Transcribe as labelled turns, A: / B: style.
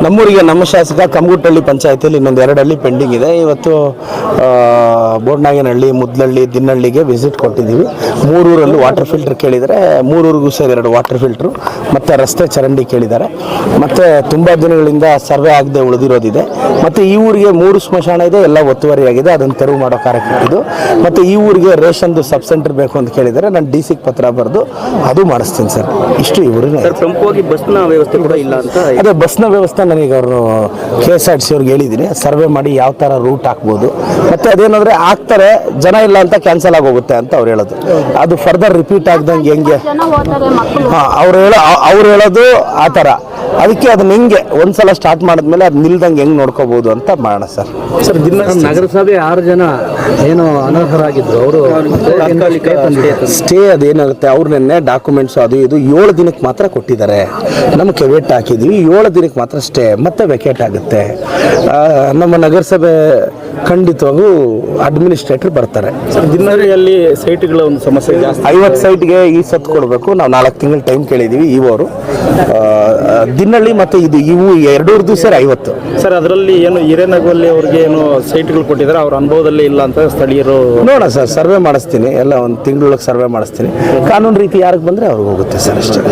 A: ನಮ್ಮೂರಿಗೆ ನಮ್ಮ ಶಾಸಕ ಕಮಗುಟ್ಟಹಳ್ಳಿ ಪಂಚಾಯತಿಯಲ್ಲಿ ಇನ್ನೊಂದು ಎರಡು ಹಳ್ಳಿ ಪೆಂಡಿಂಗ್ ಇದೆ. ಇವತ್ತು ಬೋರ್ಡ್ನಾಗಿನಹಳ್ಳಿ ಮುದ್ಲಹಳ್ಳಿ ದಿನ್ನಹಳ್ಳಿಗೆ ವಿಸಿಟ್ ಕೊಟ್ಟಿದ್ದೀವಿ. ಮೂರೂರಲ್ಲೂ ವಾಟರ್ ಫಿಲ್ಟರ್ ಕೇಳಿದರೆ ಮೂರೂರಿಗೂ ಸೇರಿ ಎರಡು ವಾಟರ್ ಫಿಲ್ಟ್ರು ಮತ್ತು ರಸ್ತೆ ಚರಂಡಿ ಕೇಳಿದ್ದಾರೆ. ಮತ್ತು ತುಂಬ ದಿನಗಳಿಂದ ಸರ್ವೆ ಆಗದೆ ಉಳಿದಿರೋದಿದೆ. ಮತ್ತು ಈ ಊರಿಗೆ ಮೂರು ಸ್ಮಶಾನ ಇದೆ ಎಲ್ಲ ಒತ್ತುವರಿಯಾಗಿದೆ. ಅದನ್ನು ತೆರವು ಮಾಡೋ ಕಾರ್ಯಕ್ರಮ ಇದು. ಮತ್ತು ಈ ಊರಿಗೆ ರೇಷನ್ದು ಸಬ್ ಸೆಂಟರ್ ಬೇಕು ಅಂತ ಕೇಳಿದರೆ ನಾನು ಡಿ ಸಿಗೆ ಪತ್ರ ಬರೆದು ಅದು ಮಾಡಿಸ್ತೀನಿ ಸರ್. ಇಷ್ಟು ಈ ಊರಿನ
B: ಬಸ್ನ ವ್ಯವಸ್ಥೆ ಕೂಡ ಇಲ್ಲ ಅಂತ
A: ಅದೇ ಬಸ್ನ ವ್ಯವಸ್ಥೆ ನನಗೆ ಅವರು K S R T C ಅವ್ರಿಗೆ ಹೇಳಿದ್ದೀನಿ. ಸರ್ವೆ ಮಾಡಿ ಯಾವ ಥರ ರೂಟ್ ಹಾಕ್ಬೋದು. ಮತ್ತೆ ಅದೇನಂದರೆ ಹಾಕ್ತಾರೆ ಜನ ಇಲ್ಲ ಅಂತ ಕ್ಯಾನ್ಸಲ್ ಆಗೋಗುತ್ತೆ ಅಂತ ಅವ್ರು ಹೇಳೋದು. ಅದು ಫರ್ದರ್ ರಿಪೀಟ್ ಆಗ್ದಂಗೆ ಹೆಂಗೆ? ಹಾಂ ಅವ್ರು ಹೇಳೋ ಅವ್ರು ಹೇಳೋದು ಆ ಥರ ಅದಕ್ಕೆ ಅದನ್ನ ಹೆಂಗೆ ಒಂದ್ಸಲ ಸ್ಟಾರ್ಟ್ ಮಾಡಿದ್ಮೇಲೆ ಅದು ನಿಲ್ದಂಗೆ ಹೆಂಗೆ ನೋಡ್ಕೋಬಹುದು ಅಂತ ಮಾಡೋಣ ಸರ್.
B: ಸರ್ ದಿನ
C: ನಗರಸಭೆ ಆರು ಜನ ಏನು ಅನರ್ಹರಾಗಿದ್ರು. ಅವರು
A: ಸ್ಟೇ ಅದೇನಾಗುತ್ತೆ ಅವ್ರು ನಿನ್ನೆ ಡಾಕ್ಯುಮೆಂಟ್ಸ್ ಅದು ಇದು ಏಳು ದಿನಕ್ಕೆ ಮಾತ್ರ ಕೊಟ್ಟಿದ್ದಾರೆ. ನಮಗೆ ಕೆವೆಟ್ ಹಾಕಿದ್ವಿ ಏಳು ದಿನಕ್ಕೆ ಮಾತ್ರ ಸ್ಟೇ ಮತ್ತೆ ವೆಕೇಟ್ ಆಗುತ್ತೆ. ನಮ್ಮ ನಗರಸಭೆ ಖಂಡಿತವಾಗೂ ಅಡ್ಮಿನಿಸ್ಟ್ರೇಟರ್ ಬರ್ತಾರೆ.
B: ದಿನರಿಯಲ್ಲಿ ಸೈಟ್ಗಳ ಒಂದು ಸಮಸ್ಯೆ ಜಾಸ್ತಿ
A: ಐವತ್ತು ಸೈಟ್ಗೆ ಈ ಸತ್ತು ಕೊಡಬೇಕು. ನಾವು ನಾಲ್ಕು ತಿಂಗಳು ಟೈಮ್ ಕೇಳಿದ್ದೀವಿ ಇವರು ದಿನಳ್ಳಿ ಮತ್ತು ಇದು ಇವು ಎರಡೂರ್ದು ಸರ್ ಐವತ್ತು.
B: ಸರ್ ಅದರಲ್ಲಿ ಏನು ಹಿರೇನಗಲ್ಲಿ ಅವ್ರಿಗೆ ಏನು ಸೈಟ್ಗಳು ಕೊಟ್ಟಿದ್ದಾರೆ? ಅವ್ರ ಅನುಭವದಲ್ಲಿ ಇಲ್ಲ ಅಂತ ಸ್ಥಳೀಯರು
A: ನೋಡೋಣ ಸರ್ ಸರ್ವೆ ಮಾಡಿಸ್ತೀನಿ. ಎಲ್ಲ ಒಂದು ತಿಂಗಳೊಳಗೆ ಸರ್ವೆ ಮಾಡಿಸ್ತೀನಿ. ಕಾನೂನು ರೀತಿ ಯಾರಿಗೆ ಬಂದರೆ ಅವ್ರಿಗೆ ಹೋಗುತ್ತೆ ಸರ್ ಅಷ್ಟೇ.